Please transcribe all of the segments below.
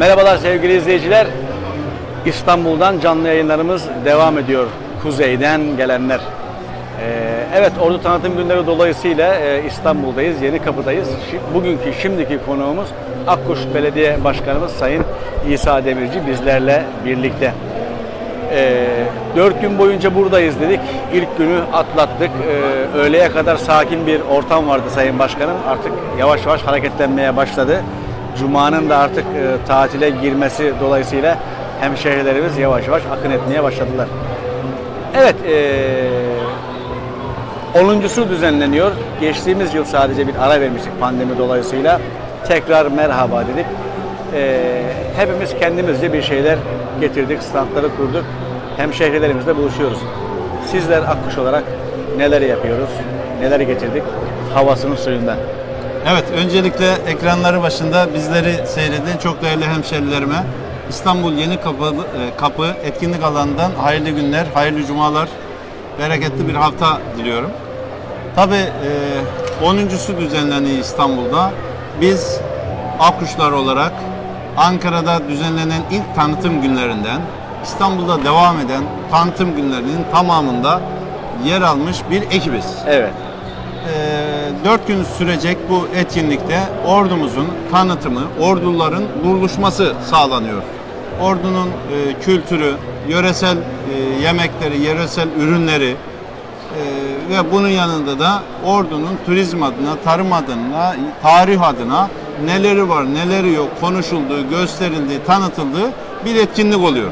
Merhabalar sevgili izleyiciler. İstanbul'dan canlı yayınlarımız devam ediyor. Kuzeyden gelenler. Ee, evet Ordu Tanıtım Günleri dolayısıyla e, İstanbul'dayız, Yeni Kapı'dayız. Bugünkü, şimdiki konuğumuz Akkuş Belediye Başkanımız Sayın İsa Demirci bizlerle birlikte. Ee, dört gün boyunca buradayız dedik. İlk günü atlattık. Ee, öğleye kadar sakin bir ortam vardı Sayın Başkanım. Artık yavaş yavaş hareketlenmeye başladı. Cuma'nın da artık e, tatile girmesi dolayısıyla hemşehrilerimiz yavaş yavaş akın etmeye başladılar. Evet, e, 10.sü düzenleniyor. Geçtiğimiz yıl sadece bir ara vermiştik pandemi dolayısıyla. Tekrar merhaba dedik. E, hepimiz kendimizce bir şeyler getirdik, standları kurduk. Hemşehrilerimizle buluşuyoruz. Sizler Akkuş olarak neler yapıyoruz, neler getirdik havasının suyundan. Evet, öncelikle ekranları başında bizleri seyreden çok değerli hemşerilerime İstanbul Yeni Kapı, e, Kapı etkinlik alanından hayırlı günler, hayırlı cumalar, bereketli bir hafta diliyorum. Tabii e, 10.sü düzenleniyor İstanbul'da. Biz Akkuşlar olarak Ankara'da düzenlenen ilk tanıtım günlerinden İstanbul'da devam eden tanıtım günlerinin tamamında yer almış bir ekibiz. Evet, Ee, 4 gün sürecek bu etkinlikte ordumuzun tanıtımı, orduların buluşması sağlanıyor. Ordunun e, kültürü, yöresel e, yemekleri, yöresel ürünleri e, ve bunun yanında da ordunun turizm adına, tarım adına, tarih adına neleri var, neleri yok konuşulduğu, gösterildiği, tanıtıldığı bir etkinlik oluyor.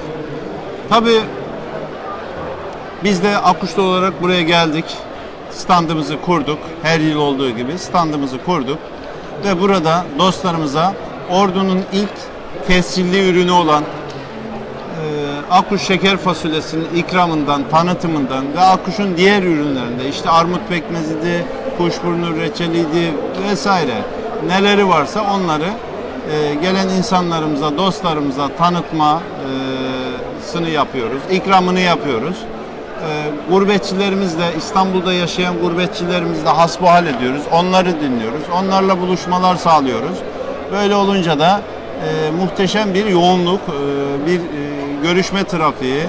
Tabii biz de Akuşlu olarak buraya geldik. Standımızı kurduk. Her yıl olduğu gibi standımızı kurduk. Ve burada dostlarımıza ordunun ilk tescilli ürünü olan Akkuş şeker fasulyesinin ikramından, tanıtımından ve Akkuş'un diğer ürünlerinde işte armut pekmeziydi, kuşburnu reçeliydi vesaire neleri varsa onları e, gelen insanlarımıza, dostlarımıza tanıtmasını yapıyoruz, ikramını yapıyoruz. E, gurbetçilerimizle, İstanbul'da yaşayan gurbetçilerimizle hasbuhal ediyoruz. Onları dinliyoruz. Onlarla buluşmalar sağlıyoruz. Böyle olunca da e, muhteşem bir yoğunluk, e, bir görüşme trafiği,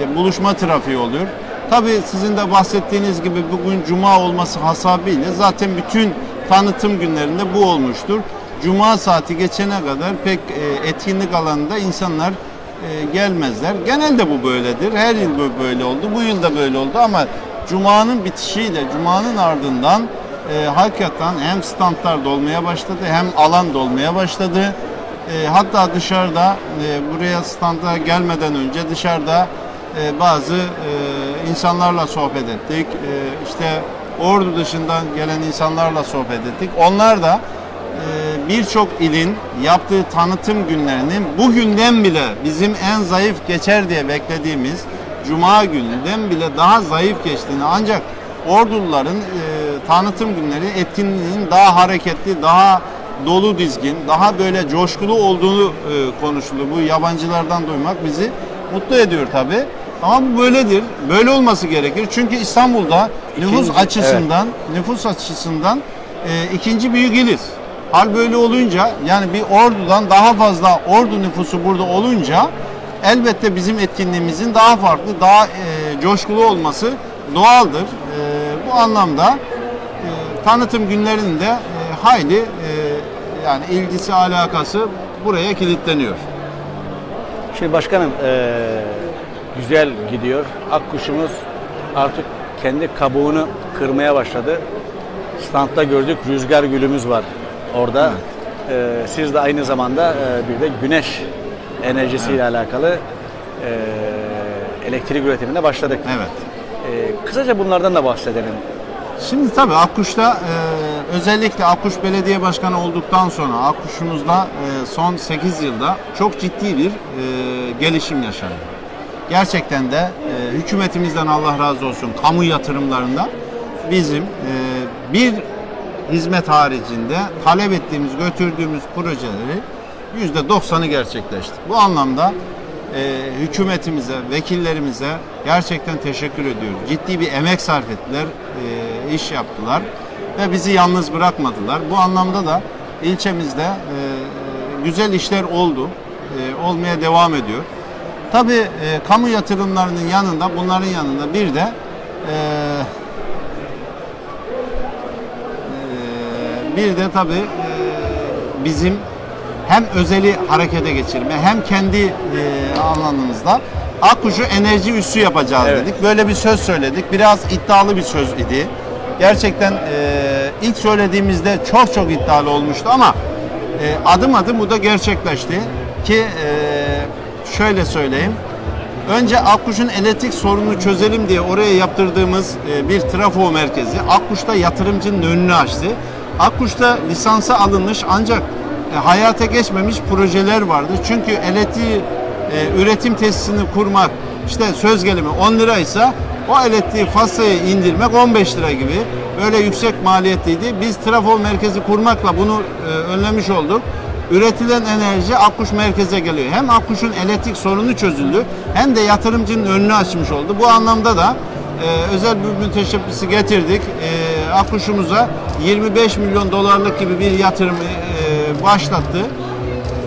e, buluşma trafiği oluyor. Tabii sizin de bahsettiğiniz gibi bugün cuma olması hasabıyla zaten bütün tanıtım günlerinde bu olmuştur. Cuma saati geçene kadar pek e, etkinlik alanında insanlar e, gelmezler. Genelde bu böyledir. Her yıl böyle oldu. Bu yıl da böyle oldu ama Cuma'nın bitişiyle, Cuma'nın ardından e, hakikaten hem standlar dolmaya başladı hem alan dolmaya başladı. E, hatta dışarıda e, buraya standa gelmeden önce dışarıda e, bazı e, insanlarla sohbet ettik. E, işte ordu dışından gelen insanlarla sohbet ettik. Onlar da e, birçok ilin yaptığı tanıtım günlerinin bugünden bile bizim en zayıf geçer diye beklediğimiz Cuma gününden bile daha zayıf geçtiğini ancak orduların e, tanıtım günleri etkinliğinin daha hareketli, daha dolu dizgin, daha böyle coşkulu olduğunu e, konuşuldu. Bu yabancılardan duymak bizi mutlu ediyor tabi. Ama bu böyledir. Böyle olması gerekir. Çünkü İstanbul'da nüfus İkinci, açısından, nüfus açısından e, ikinci büyük iliz. Hal böyle olunca yani bir ordudan daha fazla ordu nüfusu burada olunca elbette bizim etkinliğimizin daha farklı, daha e, coşkulu olması doğaldır. E, bu anlamda e, tanıtım günlerinin de e, hayli e, yani ilgisi alakası buraya kilitleniyor. Şimdi başkanım eee, güzel gidiyor. Akkuşumuz artık kendi kabuğunu kırmaya başladı. Standta gördük rüzgar gülümüz var orada. Eee, siz de aynı zamanda eee, bir de güneş enerjisiyle alakalı eee, elektrik üretimine başladık. Evet. Eee, kısaca bunlardan da bahsedelim. Şimdi tabii Akkuş'ta e, özellikle Akkuş Belediye Başkanı olduktan sonra Akkuş'umuzda e, son 8 yılda çok ciddi bir e, gelişim yaşandı. Gerçekten de e, hükümetimizden Allah razı olsun kamu yatırımlarında bizim e, bir hizmet haricinde talep ettiğimiz, götürdüğümüz projeleri %90'ı gerçekleşti. Bu anlamda e, hükümetimize, vekillerimize gerçekten teşekkür ediyoruz. Ciddi bir emek sarf ettiler, e, iş yaptılar ve bizi yalnız bırakmadılar. Bu anlamda da ilçemizde e, güzel işler oldu, e, olmaya devam ediyor. Tabii e, kamu yatırımlarının yanında, bunların yanında bir de e, bir de tabii bizim hem özeli harekete geçirme hem kendi e, alanımızda Akkuş'u enerji üssü yapacağız Evet. dedik. Böyle bir söz söyledik. Biraz iddialı bir söz idi. Gerçekten e, ilk söylediğimizde çok çok iddialı olmuştu ama e, adım adım bu da gerçekleşti. Ki e, şöyle söyleyeyim. Önce Akkuş'un elektrik sorununu çözelim diye oraya yaptırdığımız e, bir trafo merkezi Akkuş'ta yatırımcının önünü açtı. Akkuş'ta lisansa alınmış ancak e, hayata geçmemiş projeler vardı. Çünkü elektriği e, üretim tesisini kurmak işte söz gelimi 10 liraysa o elektriği fasaya indirmek 15 lira gibi böyle yüksek maliyetliydi. Biz trafo merkezi kurmakla bunu e, önlemiş olduk. Üretilen enerji Akkuş merkeze geliyor. Hem Akkuş'un elektrik sorunu çözüldü hem de yatırımcının önünü açmış oldu. Bu anlamda da e, özel bir müteşebbisi getirdik. E, Akkuş'umuza 25 milyon dolarlık gibi bir yatırımı e, başlattı.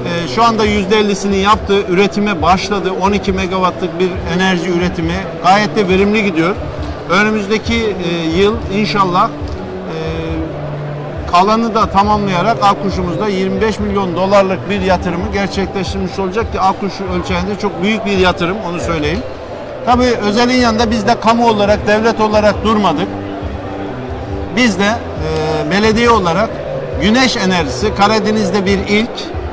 E, şu anda %50'sini yaptı. Üretime başladı. 12 megawattlık bir enerji üretimi. Gayet de verimli gidiyor. Önümüzdeki e, yıl inşallah e, kalanı da tamamlayarak Akkuş'umuzda 25 milyon dolarlık bir yatırımı gerçekleştirmiş olacak ki Akkuş ölçeğinde çok büyük bir yatırım onu söyleyeyim. Tabii özelin yanında biz de kamu olarak, devlet olarak durmadık. Biz de e, belediye olarak güneş enerjisi Karadeniz'de bir ilk,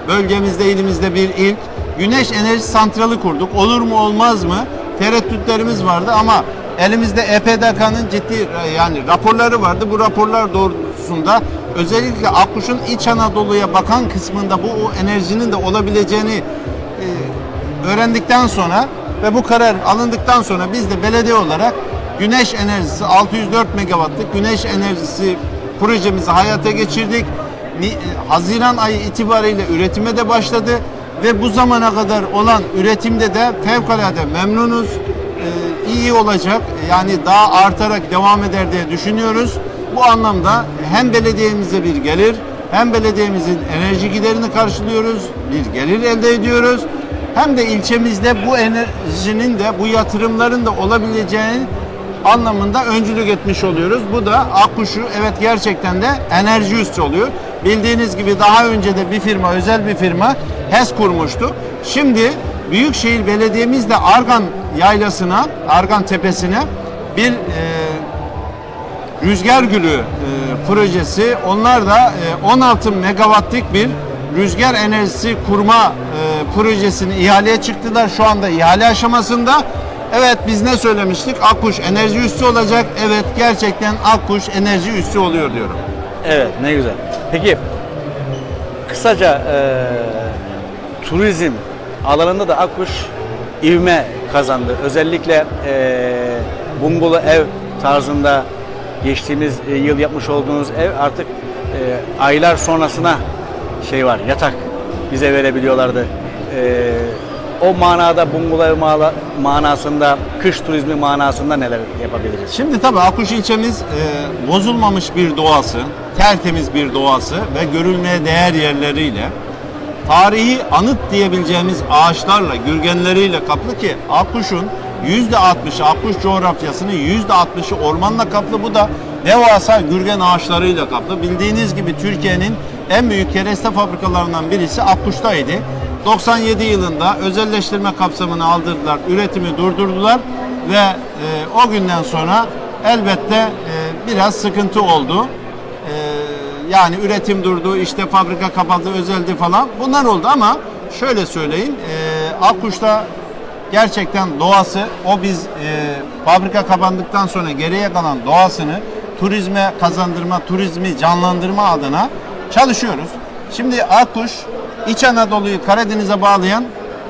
bölgemizde, ilimizde bir ilk güneş enerji santrali kurduk. Olur mu olmaz mı? Tereddütlerimiz vardı ama elimizde EPDK'nın ciddi e, yani raporları vardı. Bu raporlar doğrultusunda özellikle Akkuş'un İç Anadolu'ya bakan kısmında bu o enerjinin de olabileceğini e, öğrendikten sonra ve bu karar alındıktan sonra biz de belediye olarak güneş enerjisi 604 megawattlık güneş enerjisi projemizi hayata geçirdik. E, Haziran ayı itibariyle üretime de başladı ve bu zamana kadar olan üretimde de fevkalade memnunuz. Ee, iyi olacak. Yani daha artarak devam eder diye düşünüyoruz. Bu anlamda hem belediyemize bir gelir hem belediyemizin enerji giderini karşılıyoruz. Bir gelir elde ediyoruz. Hem de ilçemizde bu enerjinin de bu yatırımların da olabileceğini anlamında öncülük etmiş oluyoruz. Bu da Akkuş'u evet gerçekten de enerji üssü oluyor. Bildiğiniz gibi daha önce de bir firma, özel bir firma HES kurmuştu. Şimdi Büyükşehir Belediye'miz de Argan Yaylası'na, Argan Tepesi'ne bir e, Rüzgar Gülü e, projesi. Onlar da e, 16 megawattlık bir rüzgar enerjisi kurma e, projesini ihaleye çıktılar. Şu anda ihale aşamasında. Evet biz ne söylemiştik? Akkuş enerji üssü olacak. Evet gerçekten Akkuş enerji üssü oluyor diyorum. Evet ne güzel. Peki kısaca e, turizm alanında da Akkuş ivme kazandı. Özellikle e, bungalo ev tarzında geçtiğimiz e, yıl yapmış olduğunuz ev artık e, aylar sonrasına şey var yatak bize verebiliyorlardı. E, o manada bungalo ev mala- manasında, kış turizmi manasında neler yapabiliriz? Şimdi tabii Akkuş ilçemiz e, bozulmamış bir doğası, tertemiz bir doğası ve görülmeye değer yerleriyle tarihi anıt diyebileceğimiz ağaçlarla, gürgenleriyle kaplı ki Akkuş'un %60'ı, Akkuş coğrafyasının %60'ı ormanla kaplı. Bu da devasa gürgen ağaçlarıyla kaplı. Bildiğiniz gibi Türkiye'nin en büyük kereste fabrikalarından birisi Akkuş'taydı. 97 yılında özelleştirme kapsamını aldırdılar, üretimi durdurdular ve e, o günden sonra elbette e, biraz sıkıntı oldu. E, yani üretim durdu, işte fabrika kapandı, özeldi falan. Bunlar oldu ama şöyle söyleyeyim, e, Akkuş'ta gerçekten doğası, o biz e, fabrika kapandıktan sonra geriye kalan doğasını turizme kazandırma, turizmi canlandırma adına çalışıyoruz. Şimdi Akkuş, İç Anadolu'yu Karadeniz'e bağlayan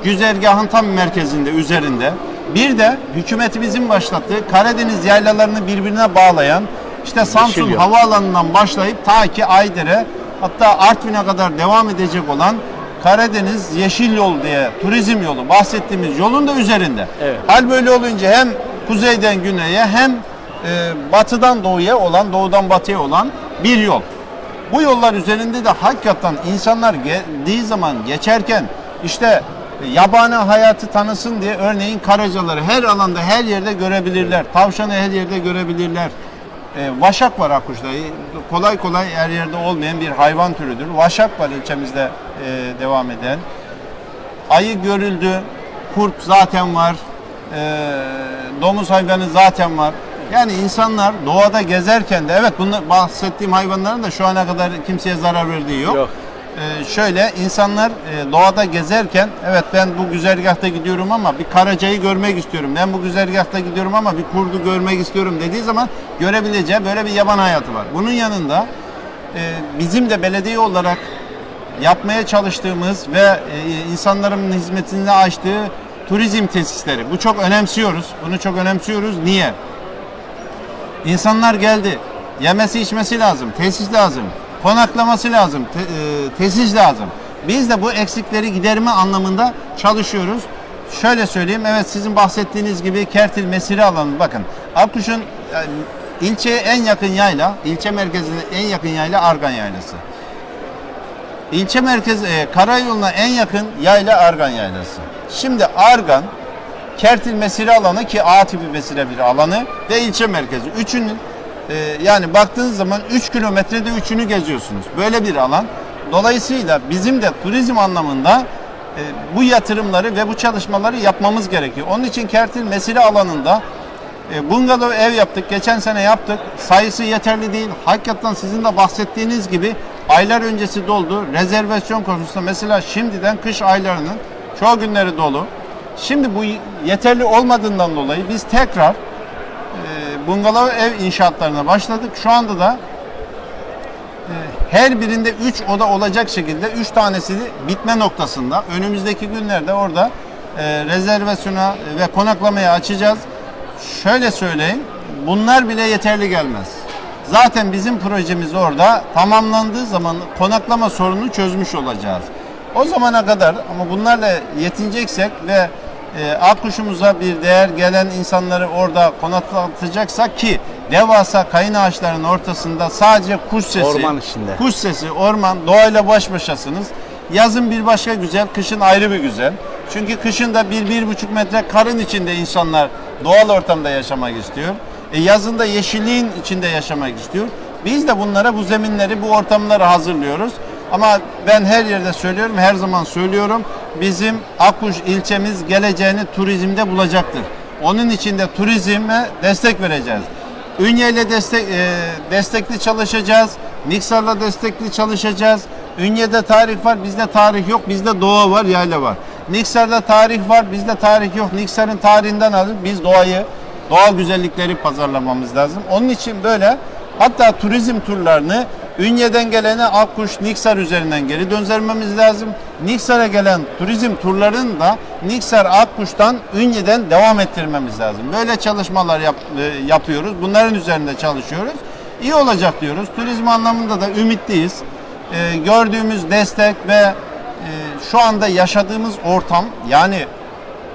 güzergahın tam merkezinde, üzerinde. Bir de hükümetimizin başlattığı Karadeniz yaylalarını birbirine bağlayan işte Samsun yol. Havaalanı'ndan başlayıp ta ki Aydır'a hatta Artvin'e kadar devam edecek olan Karadeniz Yeşil Yol diye turizm yolu bahsettiğimiz yolun da üzerinde. Evet. Hal böyle olunca hem kuzeyden güneye hem e, batıdan doğuya olan, doğudan batıya olan bir yol. Bu yollar üzerinde de hakikaten insanlar geldiği zaman geçerken işte yabani hayatı tanısın diye örneğin karacaları her alanda her yerde görebilirler. Tavşanı her yerde görebilirler. E, vaşak var Akkuş'ta. E, Kolay kolay her yerde olmayan bir hayvan türüdür. Vaşak var ilçemizde e, devam eden. Ayı görüldü. Kurt zaten var. E, domuz hayvanı zaten var. Yani insanlar doğada gezerken de evet bunu bahsettiğim hayvanların da şu ana kadar kimseye zarar verdiği yok. Yok. Ee, şöyle insanlar e, doğada gezerken evet ben bu güzergahta gidiyorum ama bir karacayı görmek istiyorum. Ben bu güzergahta gidiyorum ama bir kurdu görmek istiyorum dediği zaman görebileceği böyle bir yaban hayatı var. Bunun yanında e, bizim de belediye olarak yapmaya çalıştığımız ve e, insanların hizmetine açtığı turizm tesisleri. Bu çok önemsiyoruz. Bunu çok önemsiyoruz. Niye? İnsanlar geldi. Yemesi içmesi lazım. Tesis lazım. Konaklaması lazım. te- e, tesis lazım. Biz de bu eksikleri giderme anlamında çalışıyoruz. Şöyle söyleyeyim. Evet sizin bahsettiğiniz gibi Kertil Mesire alanı. Bakın Akkuş'un e, ilçeye en yakın yayla, ilçe merkezine en yakın yayla Argan Yaylası. İlçe merkez e, karayoluna en yakın yayla Argan Yaylası. Şimdi Argan Kertil mesire alanı ki A tipi mesire bir alanı ve ilçe merkezi. Üçünün e, yani baktığınız zaman 3 kilometrede üçünü geziyorsunuz. Böyle bir alan. Dolayısıyla bizim de turizm anlamında e, bu yatırımları ve bu çalışmaları yapmamız gerekiyor. Onun için Kertil mesire alanında e, bungalov ev yaptık. Geçen sene yaptık. Sayısı yeterli değil. Hakikaten sizin de bahsettiğiniz gibi aylar öncesi doldu. Rezervasyon konusunda mesela şimdiden kış aylarının çoğu günleri dolu. Şimdi bu yeterli olmadığından dolayı biz tekrar e, bungalov ev inşaatlarına başladık. Şu anda da e, her birinde 3 oda olacak şekilde 3 tanesi bitme noktasında. Önümüzdeki günlerde orada e, rezervasyona ve konaklamaya açacağız. Şöyle söyleyeyim, bunlar bile yeterli gelmez. Zaten bizim projemiz orada tamamlandığı zaman konaklama sorununu çözmüş olacağız. O zamana kadar ama bunlarla yetineceksek ve e, Akkuş'umuza bir değer gelen insanları orada konaklatacaksak ki devasa kayın ağaçlarının ortasında sadece kuş sesi, Orman içinde. kuş sesi, orman, doğayla baş başasınız. Yazın bir başka güzel, kışın ayrı bir güzel. Çünkü kışın da bir, bir buçuk metre karın içinde insanlar doğal ortamda yaşamak istiyor. E, yazın da yeşilliğin içinde yaşamak istiyor. Biz de bunlara bu zeminleri, bu ortamları hazırlıyoruz. Ama ben her yerde söylüyorum, her zaman söylüyorum. Bizim Akkuş ilçemiz geleceğini turizmde bulacaktır. Onun için de turizme destek vereceğiz. Ünye ile destek, e, destekli çalışacağız. Niksar'la destekli çalışacağız. Ünye'de tarih var, bizde tarih yok. Bizde doğa var, yayla var. Niksar'da tarih var, bizde tarih yok. Niksar'ın tarihinden alın, biz doğayı, doğal güzellikleri pazarlamamız lazım. Onun için böyle hatta turizm turlarını Ünye'den gelene Akkuş, Niksar üzerinden geri döndürmemiz lazım. Niksar'a gelen turizm turlarını da Niksar, Akkuş'tan, Ünye'den devam ettirmemiz lazım. Böyle çalışmalar yap- e, yapıyoruz. Bunların üzerinde çalışıyoruz. İyi olacak diyoruz. Turizm anlamında da ümitliyiz. E, gördüğümüz destek ve e, şu anda yaşadığımız ortam yani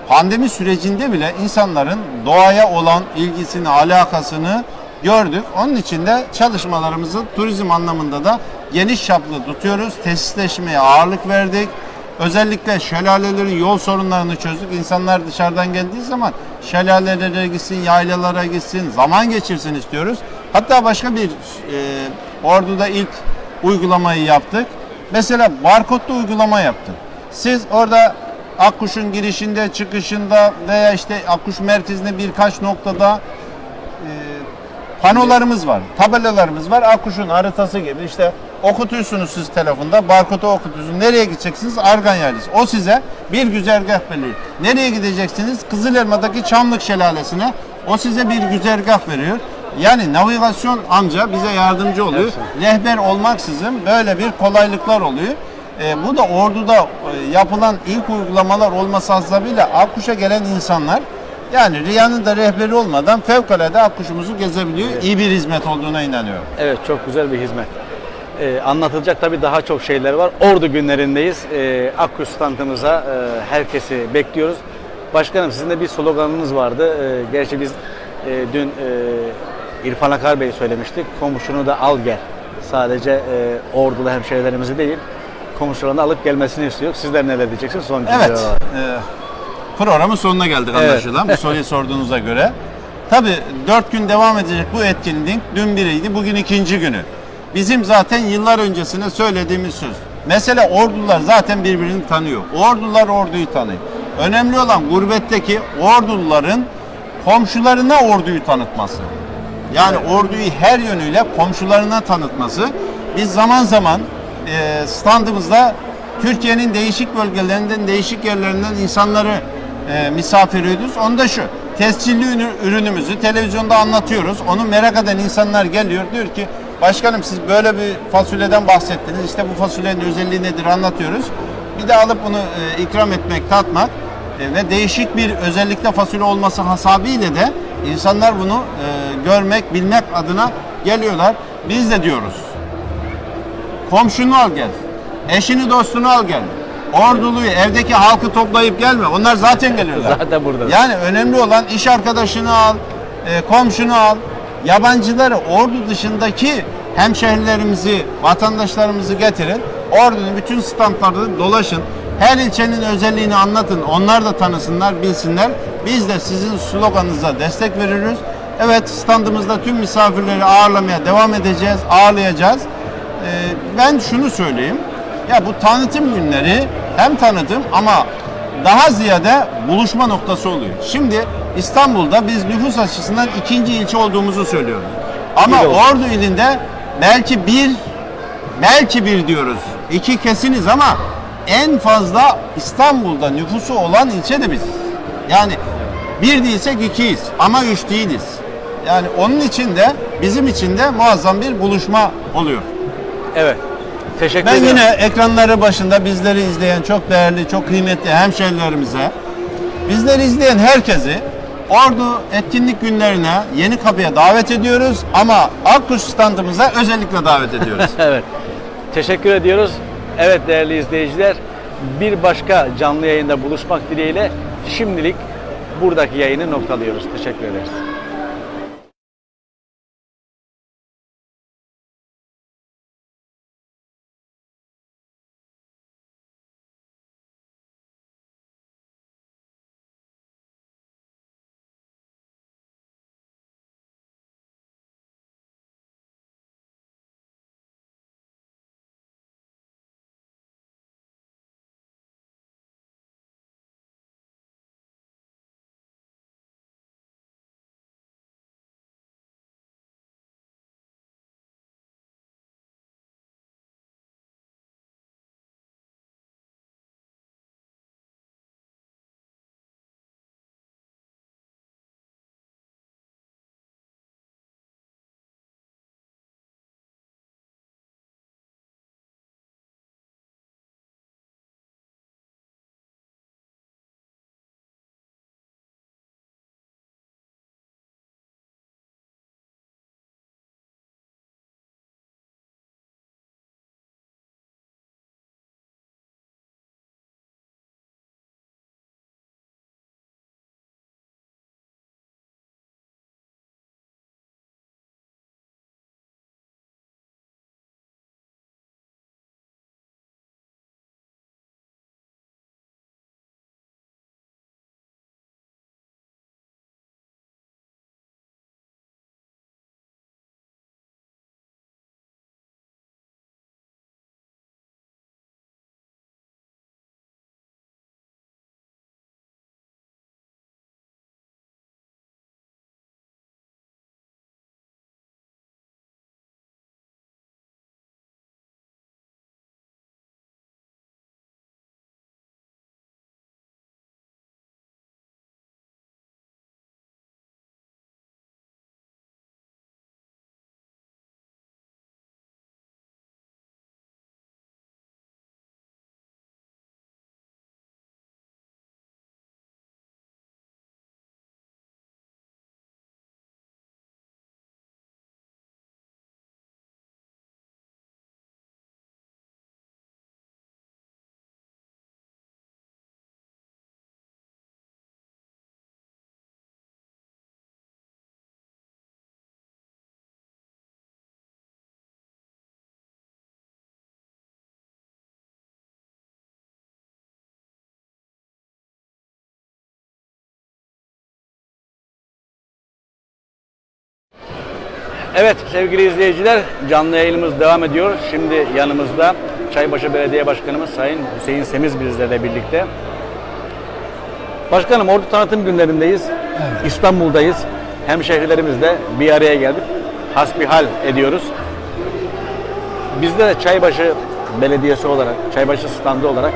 pandemi sürecinde bile insanların doğaya olan ilgisini, alakasını gördük. Onun için de çalışmalarımızı turizm anlamında da geniş çaplı tutuyoruz. Tesisleşmeye ağırlık verdik. Özellikle şelalelerin yol sorunlarını çözdük. İnsanlar dışarıdan geldiği zaman şelalelere gitsin, yaylalara gitsin, zaman geçirsin istiyoruz. Hatta başka bir e, orduda ilk uygulamayı yaptık. Mesela barkodlu uygulama yaptık. Siz orada Akkuş'un girişinde, çıkışında veya işte Akkuş merkezinde birkaç noktada panolarımız var, tabelalarımız var. Akkuş'un haritası gibi işte okutursunuz siz telefonda, barkodu okutursunuz. Nereye gideceksiniz? Argan Yaylası. O size bir güzergah belirliyor. Nereye gideceksiniz? Kızılelma'daki Çamlık Şelalesi'ne. O size bir güzergah veriyor. Yani navigasyon amca bize yardımcı oluyor. Rehber olmaksızın böyle bir kolaylıklar oluyor. E, bu da orduda e, yapılan ilk uygulamalar olması hasebiyle Akkuş'a gelen insanlar Yani Riya'nın da rehberi olmadan fevkalade akkuşumuzu gezebiliyor. İyi bir hizmet olduğuna inanıyorum. Evet çok güzel bir hizmet. Ee, anlatılacak tabii daha çok şeyler var. Ordu günlerindeyiz. Ee, Akkuş standımıza e, herkesi bekliyoruz. Başkanım sizin de bir sloganınız vardı. Ee, gerçi biz e, dün e, İrfan Akar Bey söylemiştik. Komşunu da al gel. Sadece e, ordulu hemşehrilerimizi değil, komşularını alıp gelmesini istiyor. Sizler neler diyeceksiniz? Son Evet. cümleler olarak. e, programın sonuna geldik Evet. anlaşılan. Bu soruyu sorduğunuza göre. Tabii dört gün devam edecek bu etkinlik dün biriydi, bugün ikinci günü. Bizim zaten yıllar öncesine söylediğimiz söz. Mesela ordular zaten birbirini tanıyor. Ordular orduyu tanıyor. Önemli olan gurbetteki orduluların komşularına orduyu tanıtması. Yani orduyu her yönüyle komşularına tanıtması. Biz zaman zaman e, standımızda Türkiye'nin değişik bölgelerinden, değişik yerlerinden insanları e, misafir ediyoruz. Onda şu, tescilli ürü- ürünümüzü televizyonda anlatıyoruz. Onu merak eden insanlar geliyor. Diyor ki, başkanım siz böyle bir fasulyeden bahsettiniz. İşte bu fasulyenin özelliği nedir anlatıyoruz. Bir de alıp bunu e, ikram etmek, tatmak e, ve değişik bir özellikle fasulye olması hasabiyle de insanlar bunu e, görmek, bilmek adına geliyorlar. Biz de diyoruz. Komşunu al gel. Eşini dostunu al gel. Orduluyu, evdeki halkı toplayıp gelme. Onlar zaten geliyorlar. Zaten burada. Yani önemli olan iş arkadaşını al, e, komşunu al. Yabancıları ordu dışındaki hemşehrilerimizi, vatandaşlarımızı getirin. Ordunun bütün standlarda dolaşın. Her ilçenin özelliğini anlatın. Onlar da tanısınlar, bilsinler. Biz de sizin sloganınıza destek veriyoruz. Evet standımızda tüm misafirleri ağırlamaya devam edeceğiz, ağırlayacağız. Ee, ben şunu söyleyeyim. Ya bu tanıtım günleri hem tanıtım ama daha ziyade buluşma noktası oluyor. Şimdi İstanbul'da biz nüfus açısından ikinci ilçe olduğumuzu söylüyoruz. Ama oldu. Ordu ilinde belki bir, belki bir diyoruz. İki kesiniz ama en fazla İstanbul'da nüfusu olan ilçe de biz. Yani bir değilsek ikiyiz ama üç değiliz. Yani onun için de bizim için de muazzam bir buluşma oluyor. Evet. Teşekkür Ben ederim. yine ekranları başında bizleri izleyen çok değerli, çok kıymetli hemşehrilerimize, bizleri izleyen herkesi Ordu etkinlik günlerine Yeni Kapı'ya davet ediyoruz ama Akkuş standımıza özellikle davet ediyoruz. Evet. Teşekkür ediyoruz. Evet değerli izleyiciler, bir başka canlı yayında buluşmak dileğiyle şimdilik buradaki yayını noktalıyoruz. Teşekkür ederiz. Evet sevgili izleyiciler canlı yayınımız devam ediyor. Şimdi yanımızda Çaybaşı Belediye Başkanımız Sayın Hüseyin Semiz bizlerle birlikte. Başkanım Ordu Tanıtım Günlerindeyiz. İstanbul'dayız. Hemşehrilerimizle bir araya geldik. Hasbihal ediyoruz. Biz de Çaybaşı Belediyesi olarak, Çaybaşı standı olarak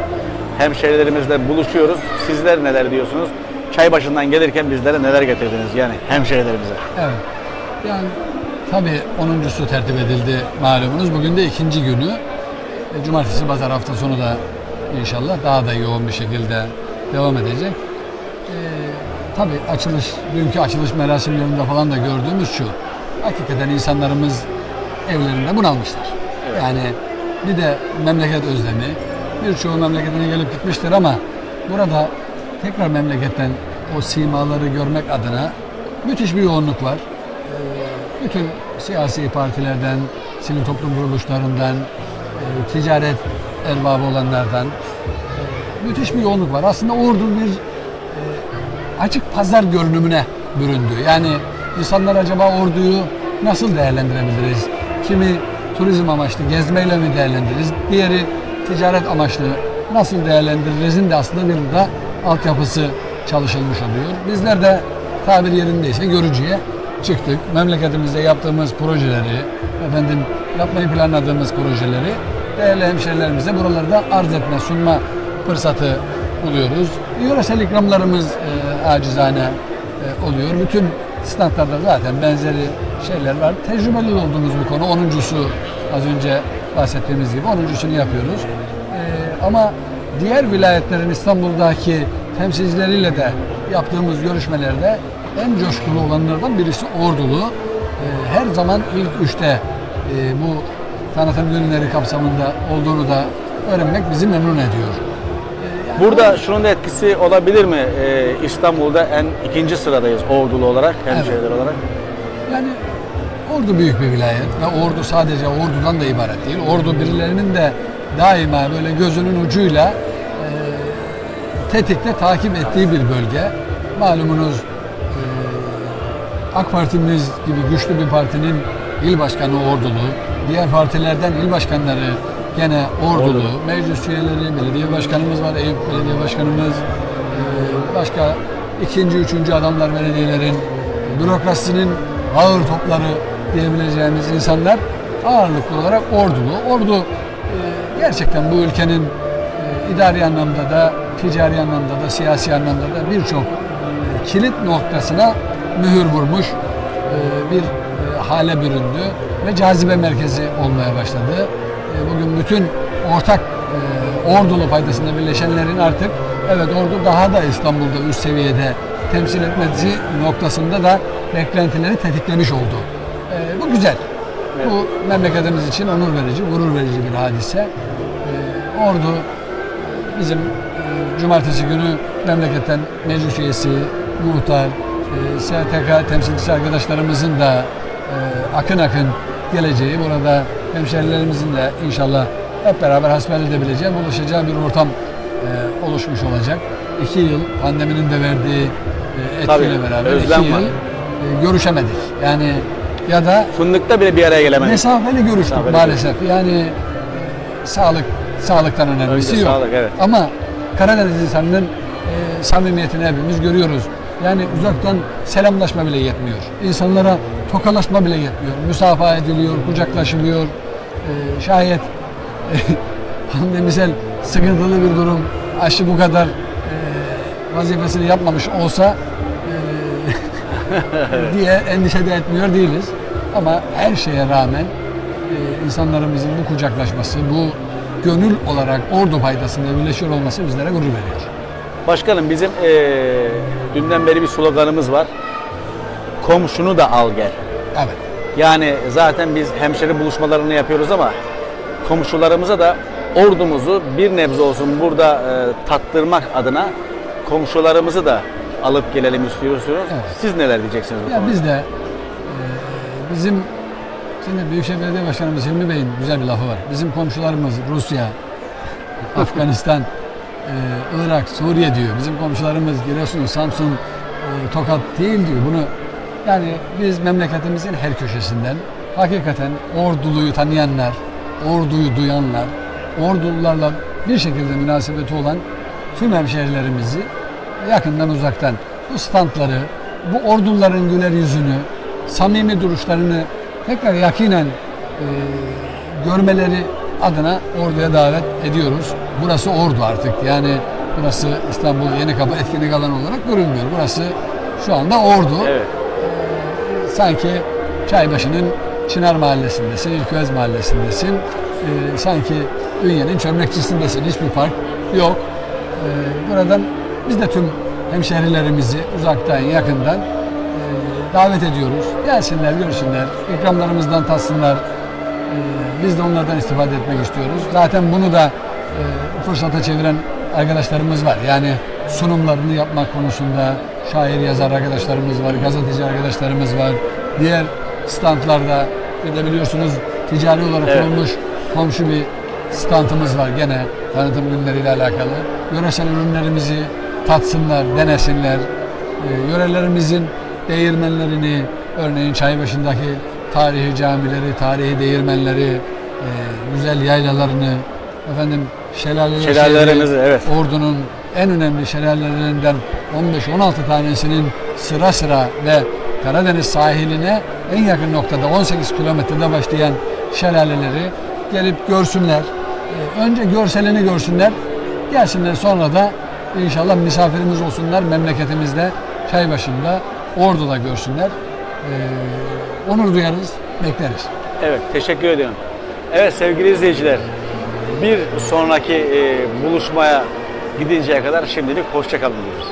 hemşehrilerimizle buluşuyoruz. Sizler neler diyorsunuz? Çaybaşı'ndan gelirken bizlere neler getirdiniz yani hemşehrilerimize? Evet. Yani tabii 10.sü tertip edildi malumunuz. Bugün de ikinci günü. E, Cumartesi, pazar hafta sonu da inşallah daha da yoğun bir şekilde devam edecek. E, tabii açılış, dünkü açılış merasimlerinde falan da gördüğümüz şu. Hakikaten insanlarımız evlerinde bunalmışlar. Yani bir de memleket özlemi. Birçoğu memleketine gelip gitmiştir ama burada tekrar memleketten o simaları görmek adına müthiş bir yoğunluk var. Ee, Bütün siyasi partilerden, sivil toplum kuruluşlarından, e, ticaret erbabı olanlardan e, müthiş bir yoğunluk var. Aslında Ordu bir e, açık pazar görünümüne büründü. Yani insanlar acaba Ordu'yu nasıl değerlendirebiliriz? Kimi turizm amaçlı gezmeyle mi değerlendiririz? Diğeri ticaret amaçlı nasıl değerlendirilizin de aslında bir de altyapısı çalışılmış oluyor. Bizler de tabir yerindeyse görücüye çıktık. Memleketimizde yaptığımız projeleri, efendim yapmayı planladığımız projeleri değerli hemşerilerimize buralarda arz etme, sunma fırsatı buluyoruz. Yöresel ikramlarımız e, acizane e, oluyor. Bütün standlarda zaten benzeri şeyler var. Tecrübeli olduğumuz bir konu. 10.sü az önce bahsettiğimiz gibi 10.sünü yapıyoruz. E, ama diğer vilayetlerin İstanbul'daki temsilcileriyle de yaptığımız görüşmelerde en coşkulu olanlardan birisi Ordulu. E, her zaman ilk üçte e, bu tanıtım günleri kapsamında olduğunu da öğrenmek bizi memnun ediyor. Burada şunun da etkisi olabilir mi? Ee, İstanbul'da en ikinci sıradayız ordulu olarak, hemşehriler olarak. Yani Ordu büyük bir vilayet ve Ordu sadece Ordu'dan da ibaret değil. Ordu birilerinin de daima böyle gözünün ucuyla e, tetikte takip ettiği bir bölge. Malumunuz AK Partimiz gibi güçlü bir partinin il başkanı Ordulu, diğer partilerden il başkanları gene Ordulu, Ordulu. meclis üyeleri, belediye başkanımız var, Eyüp belediye başkanımız, e, başka ikinci, üçüncü adamlar belediyelerin, bürokrasinin ağır topları diyebileceğimiz insanlar ağırlıklı olarak ordulu. Ordu e, gerçekten bu ülkenin e, idari anlamda da, ticari anlamda da, siyasi anlamda da birçok kilit noktasına mühür vurmuş e, bir e, hale büründü ve cazibe merkezi olmaya başladı. E, Bugün bütün ortak e, ordulu paydasında birleşenlerin artık evet ordu daha da İstanbul'da üst seviyede temsil etmesi noktasında da beklentileri tetiklemiş oldu. E, bu güzel. Bu memleketimiz için onur verici, gurur verici bir hadise. E, ordu bizim e, cumartesi günü memleketten meclis üyesi, muhtar, e, STK temsilcisi arkadaşlarımızın da e, akın akın geleceği, burada hemşerilerimizin de inşallah hep beraber hasbihal edebileceği, buluşacağı bir ortam e, oluşmuş olacak. İki yıl pandeminin de verdiği e, etkiyle Tabii, beraber özlem iki var. yıl e, görüşemedik. Yani ya da Fındıkta bile bir araya gelemedik. mesafeli görüştük Mesafeli maalesef. Yani e, sağlık sağlıktan önemlisi Önce yok. sağlık, evet. Ama Karadeniz insanının e, samimiyetini hepimiz görüyoruz. Yani uzaktan selamlaşma bile yetmiyor. İnsanlara tokalaşma bile yetmiyor. Müsafaha ediliyor, kucaklaşılıyor. E, şayet pandemisel sıkıntılı bir durum aşı bu kadar e, vazifesini yapmamış olsa e, diye endişe de etmiyor değiliz. Ama her şeye rağmen e, insanlarımızın bu kucaklaşması, bu gönül olarak ordu paydasında birleşiyor olması bizlere gurur veriyor. Başkanım bizim eee, dünden beri bir sloganımız var. Komşunu da al gel. Evet. Yani zaten biz hemşeri buluşmalarını yapıyoruz ama komşularımıza da ordumuzu bir nebze olsun burada e, tattırmak adına komşularımızı da alıp gelelim istiyoruz. Evet. Siz neler diyeceksiniz bu Ya konuda? biz de e, bizim şimdi Büyükşehir Belediye Başkanımız Hilmi Bey'in güzel bir lafı var. Bizim komşularımız Rusya, Afganistan, e, Irak, Suriye diyor. Bizim komşularımız Giresun, Samsun, e, Tokat değil diyor. Bunu Yani biz memleketimizin her köşesinden hakikaten orduluyu tanıyanlar, orduyu duyanlar, ordulularla bir şekilde münasebeti olan tüm hemşehrilerimizi yakından uzaktan bu standları, bu orduların güler yüzünü, samimi duruşlarını tekrar yakinen e, görmeleri adına orduya davet ediyoruz. Burası ordu artık. Yani burası İstanbul Yenikapı etkinlik alanı olarak görülmüyor. Burası şu anda ordu. Evet. Sanki Çaybaşı'nın Çınar Mahallesi'ndesin, İlköz Mahallesi'ndesin. Ee, sanki Ünye'nin çömlekçisindesin. Hiçbir fark yok. Ee, buradan biz de tüm hemşehrilerimizi uzaktan, yakından e, davet ediyoruz. Gelsinler, görsünler, ikramlarımızdan tatsınlar. Ee, biz de onlardan istifade etmek istiyoruz. Zaten bunu da e, fırsata çeviren arkadaşlarımız var. Yani sunumlarını yapmak konusunda şair yazar arkadaşlarımız var, gazeteci arkadaşlarımız var. Diğer standlarda bir de biliyorsunuz ticari olarak Evet. kurulmuş komşu bir standımız var gene tanıtım günleriyle alakalı. Yöresel ürünlerimizi tatsınlar, denesinler. Ee, yörelerimizin değirmenlerini, örneğin Çaybaşı'ndaki tarihi camileri, tarihi değirmenleri, e, güzel yaylalarını, efendim şelaleleri, Şelalelerimizi, evet. Ordu'nun en önemli şelalelerinden 15-16 tanesinin sıra sıra ve Karadeniz sahiline en yakın noktada 18 kilometrede başlayan şelaleleri gelip görsünler. Ee, Önce görselini görsünler. Gelsinler sonra da inşallah misafirimiz olsunlar memleketimizde, Çaybaşı'nda, Ordu'da görsünler. Ee, onur duyarız, bekleriz. Evet, teşekkür ediyorum. Evet sevgili izleyiciler, bir sonraki e, buluşmaya gidinceye kadar şimdilik hoşçakalın diyoruz.